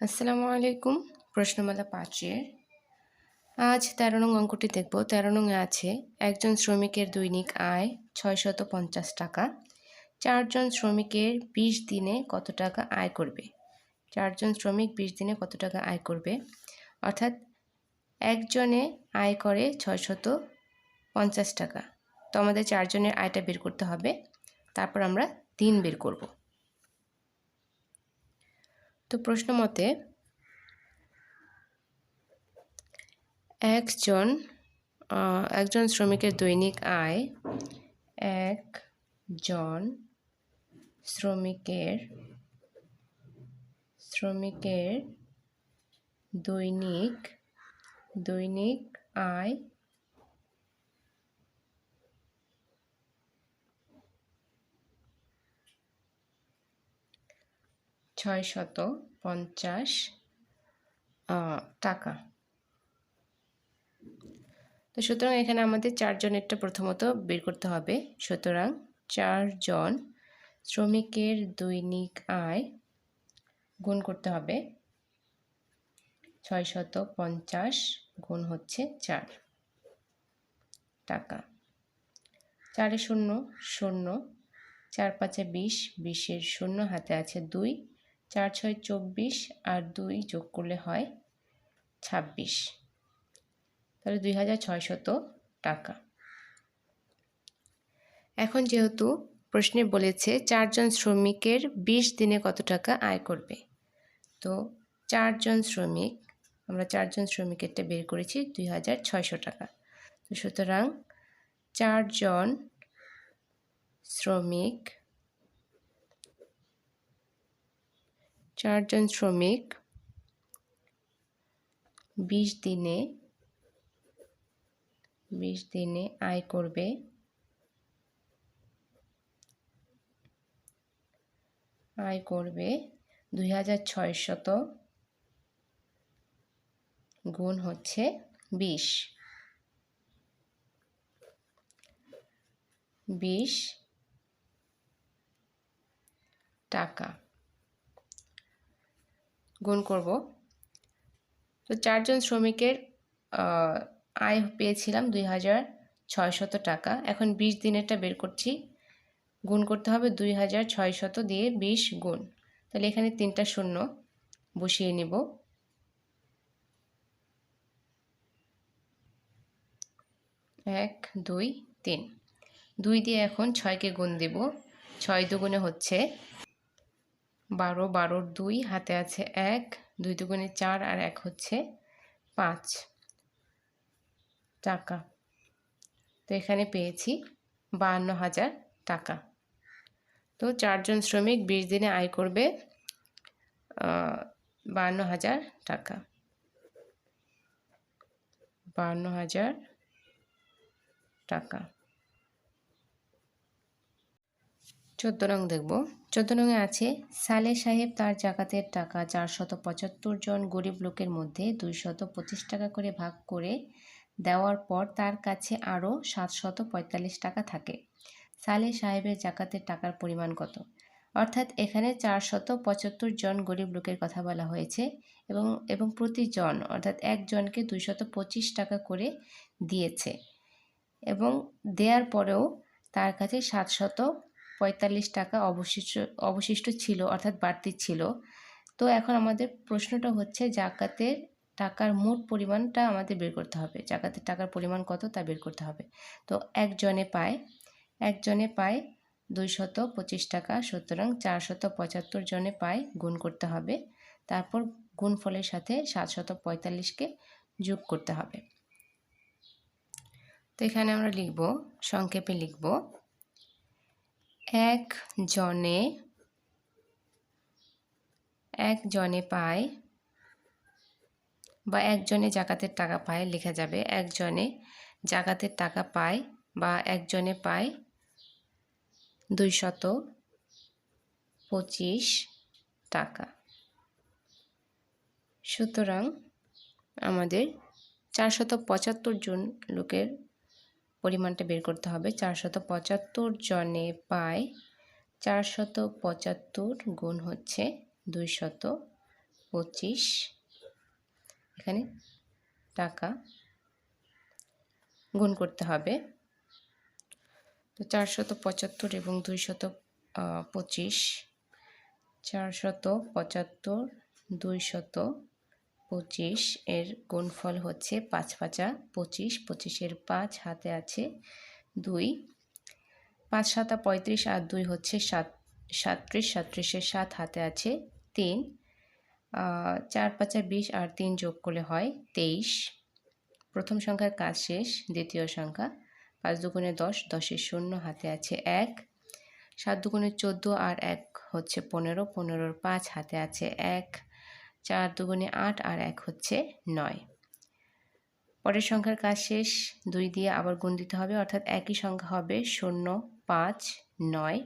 আসসালামু আলাইকুম। প্রশ্নমালা পাঁচের আজ তেরো নং অঙ্কটি দেখব। তেরো নং আছে, একজন শ্রমিকের দৈনিক আয় ছয়শত পঞ্চাশ টাকা। চারজন শ্রমিকের বিশ দিনে কত টাকা আয় করবে? চারজন শ্রমিক বিশ দিনে কত টাকা আয় করবে? অর্থাৎ একজনে আয় করে ছয়শত পঞ্চাশ টাকা। তো আমাদের চারজনের আয়টা বের করতে হবে। তারপর আমরা দিন বের করব। তো প্রশ্ন মতে একজন একজন শ্রমিকের দৈনিক আয় একজন শ্রমিকের শ্রমিকের দৈনিক দৈনিক আয় ছয় শত পঞ্চাশ টাকা। তো সুতরাং এখানে আমাদের চারজনেরটা প্রথমত বের করতে হবে। সুতরাং চারজন শ্রমিকের দৈনিক আয় গুণ করতে হবে। ছয় শত পঞ্চাশ গুণ হচ্ছে চার টাকা। চারে শূন্য শূন্য। চার পাঁচে বিশ, বিশের শূন্য, হাতে আছে দুই। চার ছয় চব্বিশ আর দুই যোগ করলে হয় ছাব্বিশ। তাহলে দুই হাজার ছয়শত টাকা। এখন যেহেতু প্রশ্নে বলেছে চারজন শ্রমিকের বিশ দিনে কত টাকা আয় করবে, তো চারজন শ্রমিক, আমরা চারজন শ্রমিকেরটা বের করেছি দুই হাজার ছয়শো টাকা। তো সুতরাং চারজন শ্রমিক চারজন শ্রমিক বিশ দিনে বিশ দিনে আয় করবে। আয় করবে দুই হাজার ছয়শত গুণ হচ্ছে বিশ। বিশ টাকা। গুণ করব। তো চারজন শ্রমিকের আয় পেয়েছিলাম দুই হাজার ছয়শত টাকা। এখন বিশ দিনেরটা বের করছি। গুণ করতে হবে দুই হাজার ছয়শত দিয়ে বিশ গুণ। তাহলে এখানে তিনটা শূন্য বসিয়ে নিব। এক, দুই, তিন। দুই দিয়ে এখন ছয়কে গুণ দেব। ছয় দুগুণে হচ্ছে বারো, বারোর দুই, হাতে আছে এক, দুই দুগুণে চার আর এক হচ্ছে পাঁচ টাকা। তো এখানে পেয়েছি বাহান্ন হাজার টাকা। তো চারজন শ্রমিক বিশ দিনে আয় করবে বাহান্ন হাজার টাকা। বাহান্ন হাজার টাকা। চোদ্দ রং দেখব। চোদ্দ রঙে আছে, সালে সাহেব তার জাকাতের টাকা চারশত পঁচাত্তর জন গরিব লোকের মধ্যে দুইশত পঁচিশ টাকা করে ভাগ করে দেওয়ার পর তার কাছে আরও সাতশত পঁয়তাল্লিশ টাকা থাকে। সালে সাহেবের জাকাতের টাকার পরিমাণ কত? অর্থাৎ এখানে চারশত পঁচাত্তর জন গরিব লোকের কথা বলা হয়েছে এবং এবং প্রতিজন অর্থাৎ একজনকে দুইশত পঁচিশ টাকা করে দিয়েছে এবং দেওয়ার পরেও তার কাছে সাতশত পঁয়তাল্লিশ টাকা অবশিষ্ট অবশিষ্ট ছিল, অর্থাৎ বাড়তি ছিল। তো এখন আমাদের প্রশ্নটা হচ্ছে, জাকাতের টাকার মোট পরিমাণটা আমাদের বের করতে হবে। জাকাতের টাকার পরিমাণ কত তা বের করতে হবে। তো একজনে পায় একজনে পায় দুইশত পঁচিশ টাকা, সুতরাং চারশত পঁচাত্তর জনে পায় গুণ করতে হবে। তারপর গুণফলের সাথে সাতশত পঁয়তাল্লিশকে যোগ করতে হবে। তো এখানে আমরা লিখব, সংক্ষেপে লিখব এক জনে এক জনে পায় বা একজনে জাকাতের টাকা পায়, লেখা যাবে। একজনে জাকাতের টাকা পায় বা একজনে পায় দুইশত পঁচিশ টাকা। সুতরাং আমাদের চারশত পঁচাত্তর জন লোকের পরিমাণটা বের করতে হবে। চারশত পঁচাত্তর জনে পায় চারশত পঁচাত্তর গুণ হচ্ছে দুইশত পঁচিশ। এখানে টাকা গুণ করতে হবে। তো চারশত পঁচাত্তর এবং দুইশত পঁচিশ, চারশত পঁচাত্তর, দুইশত পঁচিশ এর গুণফল হচ্ছে পাঁচ পাঁচা পঁচিশ, পঁচিশের পাঁচ হাতে আছে দুই। পাঁচ সাতা পঁয়ত্রিশ আর দুই হচ্ছে সাত, সাতত্রিশ, সাতত্রিশের সাত হাতে আছে তিন। চার পাঁচা বিশ আর তিন যোগ করলে হয় তেইশ। প্রথম সংখ্যার কাজ শেষ, দ্বিতীয় সংখ্যা পাঁচ দুগুণে দশ, দশের শূন্য হাতে আছে এক। সাত দুগুণে চোদ্দ আর এক হচ্ছে পনেরো, পনেরোর পাঁচ হাতে আছে এক। চার দুগুণে আট আর এক হচ্ছে নয়। পরের সংখ্যার কাজ শেষ। দুই দিয়ে আবার গুণ দিতে হবে, অর্থাৎ একই সংখ্যা হবে শূন্য, পাঁচ, নয়।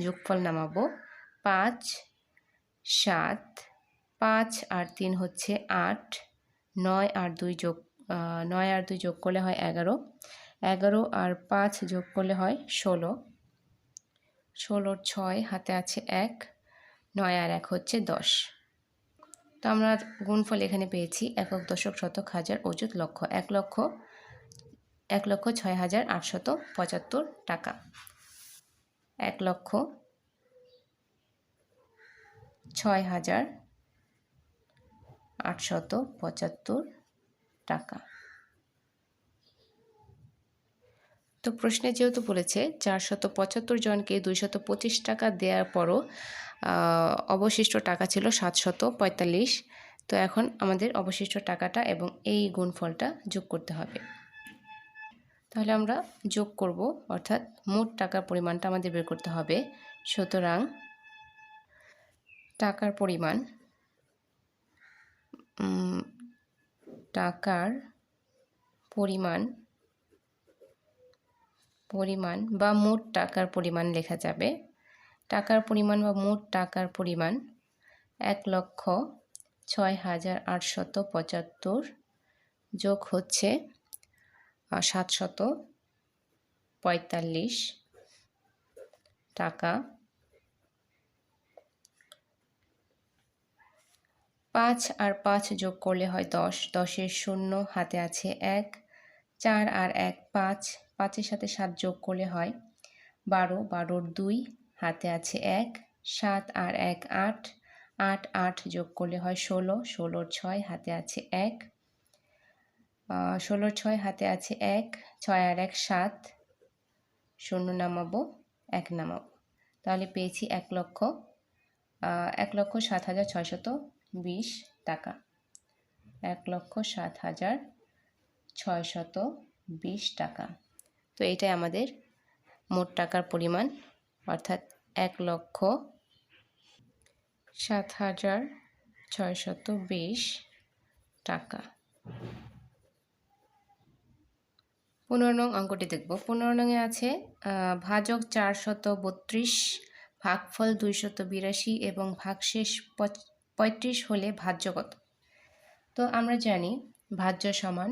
যোগফল নামাবো পাঁচ, সাত, পাঁচ আর তিন হচ্ছে আট। নয় আর দুই যোগ নয় আর দুই যোগ করলে হয় এগারো। এগারো আর পাঁচ যোগ করলে হয় ষোলো। ষোলোর ছয় হাতে আছে এক, নয় আর এক হচ্ছে দশ। তো আমরা গুণফল এখানে পেয়েছি একক দশক শতক হাজার অযুত লক্ষ, এক লক্ষ এক লক্ষ ছয় হাজার আটশত পঁচাত্তর টাকা। এক লক্ষ ছয় হাজার আটশত পঁচাত্তর টাকা। তো প্রশ্নে যেহেতু বলেছে, চারশত পঁচাত্তর জনকে দুইশত পঁচিশ টাকা দেওয়ার পরও অবশিষ্ট টাকা ছিল সাতশত পঁয়তাল্লিশ। তো এখন আমাদের অবশিষ্ট টাকাটা এবং এই গুণফলটা যোগ করতে হবে। তাহলে আমরা যোগ করব, অর্থাৎ মোট টাকার পরিমাণটা আমাদের বের করতে হবে। সুতরাং টাকার পরিমাণ টাকার পরিমাণ পরিমাণ বা মোট টাকার পরিমাণ লেখা যাবে। টাকার পরিমাণ বা মোট টাকার পরিমাণ এক লক্ষ ছয় হাজার আটশত পঁচাত্তর যোগ হচ্ছে সাতশত পঁয়তাল্লিশ টাকা। পাঁচ আর পাঁচ যোগ করলে হয় দশ, দশের শূন্য হাতে আছে এক, চার আর এক পাঁচ। পাঁচের সাথে সাত যোগ করলে হয় বারো, বারোর দুই, হাতে আছে এক, সাত আর এক আট আট আট যোগ করলে হয় ষোলো, ষোলোর ছয় হাতে আছে এক ষোলোর ছয় হাতে আছে এক, ছয় আর এক সাত, শূন্য নামাবো, এক নামাবো। তাহলে পেয়েছি এক লক্ষ এক লক্ষ সাত হাজার ছয়শত বিশ টাকা। এক লক্ষ সাত হাজার ছয়শত বিশ টাকা। তো এটাই আমাদের মোট টাকার পরিমাণ, অর্থাৎ এক লক্ষ সাত হাজার ছয়শত বিশ টাকা। পনেরো নং অঙ্কটি দেখব। পনেরো নংয়ে আছে ভাজক চারশত বত্রিশ, ভাগফল দুইশত বিরাশি এবং ভাগশেষ পঁয়ত্রিশ হলে ভাজ্য কত? তো আমরা জানি ভাজ্য সমান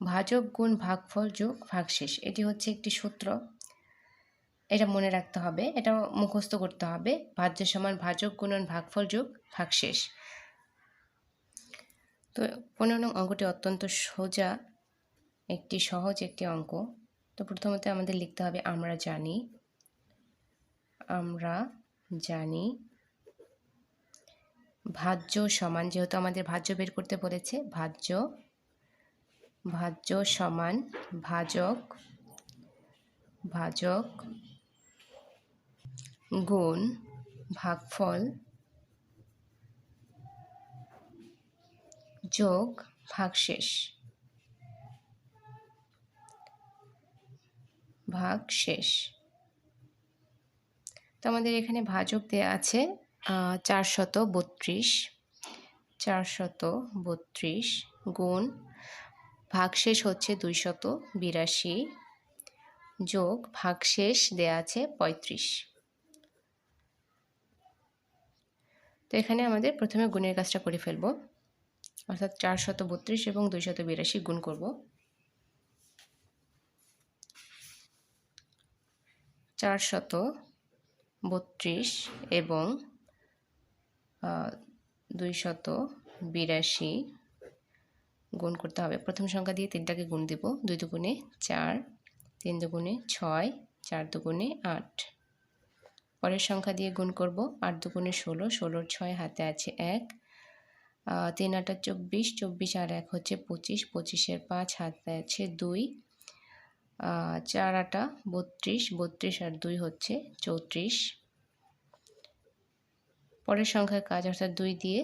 ভাজক গুণ ভাগফল যোগ ভাগশেষ। এটি হচ্ছে একটি সূত্র। এটা মনে রাখতে হবে, এটা মুখস্থ করতে হবে। ভাজ্য সমান ভাজক গুণন ভাগফল যোগ ভাগশেষ। তো পনেরো নং অঙ্কটি অত্যন্ত সোজা, একটি সহজ একটি অঙ্ক। তো প্রথমত আমাদের লিখতে হবে, আমরা জানি আমরা জানি ভাজ্য সমান, যেহেতু আমাদের ভাজ্য বের করতে বলেছে, ভাজ্য ভাজ্য সমান ভাজক ভাজক গুণ ভাগফল যোগ ভাগশেষ। ভাগ শেষ তো আমাদের এখানে ভাজক দেয়া আছে চারশত বত্রিশ চারশত বত্রিশ গুণ ভাগশেষ হচ্ছে দুইশত বিরাশি যোগ ভাগশেষ দেয়া আছে পঁয়ত্রিশ। তো এখানে আমাদের প্রথমে গুণের কাজটা করে ফেলব। অর্থাৎ চারশত বত্রিশ এবং দুইশত বিরাশি গুণ করব। চারশত বত্রিশ এবং দুইশত বিরাশি গুণ করতে হবে। প্রথম সংখ্যা দিয়ে তিনটাকে গুণ দিব। দুই দুগুণে চার, তিন দুগুণে ছয়, চার দুগুণে আট। পরের সংখ্যা দিয়ে গুণ করব। আট দুগুণে ষোলো, ষোলোর ছয় হাতে আছে এক। তিন আটা চব্বিশ চব্বিশ আর এক হচ্ছে পঁচিশ, পঁচিশের পাঁচ হাতে আছে দুই। চার আটা বত্রিশ বত্রিশ আর দুই হচ্ছে চৌত্রিশ। পরের সংখ্যার কাজ অর্থাৎ দুই দিয়ে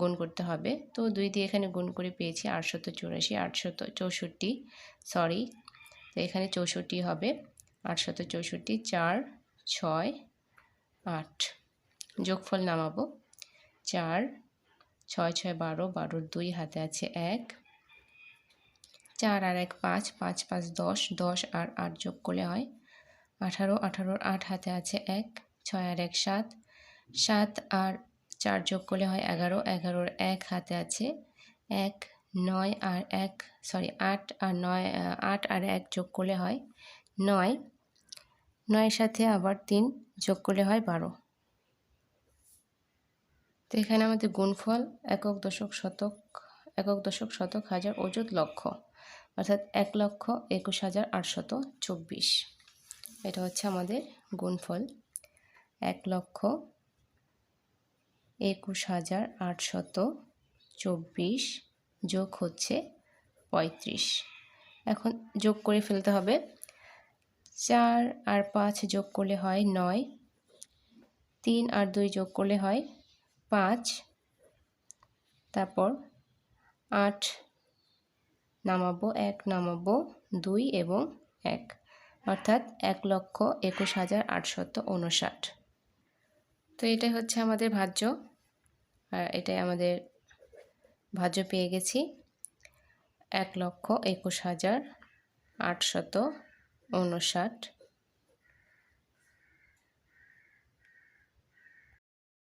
গুণ করতে হবে। তো দুই দিয়ে এখানে গুণ করে পেয়েছি আটশত চুরাশি, আটশত চৌষট্টি, সরি, তো এখানে চৌষট্টি হবে, আটশত চৌষট্টি, চার, ছয়, আট, যোগফল নামাবো, চার, ছয় ছয়, বারো, বারোর দুই হাতে আছে এক, চার আর এক পাঁচ পাঁচ পাঁচ, দশ দশ আর আট যোগ করলে হয় আঠারো, আঠারোর আট হাতে আছে এক, ছয় আর এক সাত সাত আর চার যোগ করলে হয় এগারো, এগারোর এক হাতে আছে এক, নয় আর এক সরি আট আর নয় আট আর এক যোগ করলে হয় নয়। নয়ের সাথে আবার তিন যোগ করলে হয় বারো। তো এখানে আমাদের গুণফল একক দশক শতক, একক দশক শতক হাজার অযুত লক্ষ, অর্থাৎ এক লক্ষ একুশ হাজার আটশত চব্বিশ। এটা হচ্ছে আমাদের গুণফল। এক লক্ষ একুশ হাজার আটশত চব্বিশ যোগ হচ্ছে পঁয়ত্রিশ। এখন যোগ করে ফেলতে হবে। চার আর পাঁচ যোগ করলে হয় নয়। তিন আর দুই যোগ করলে হয় পাঁচ। তারপর আট নামাবো, এক নামাবো, দুই এবং এক। অর্থাৎ এক লক্ষ একুশ হাজার আটশত উনষাট তো এটা হচ্ছে আমাদের ভাজ্য। আর এটাই আমাদের ভাজ্য পেয়ে গেছি। এক লক্ষ একুশ হাজার আটশত উনষাট।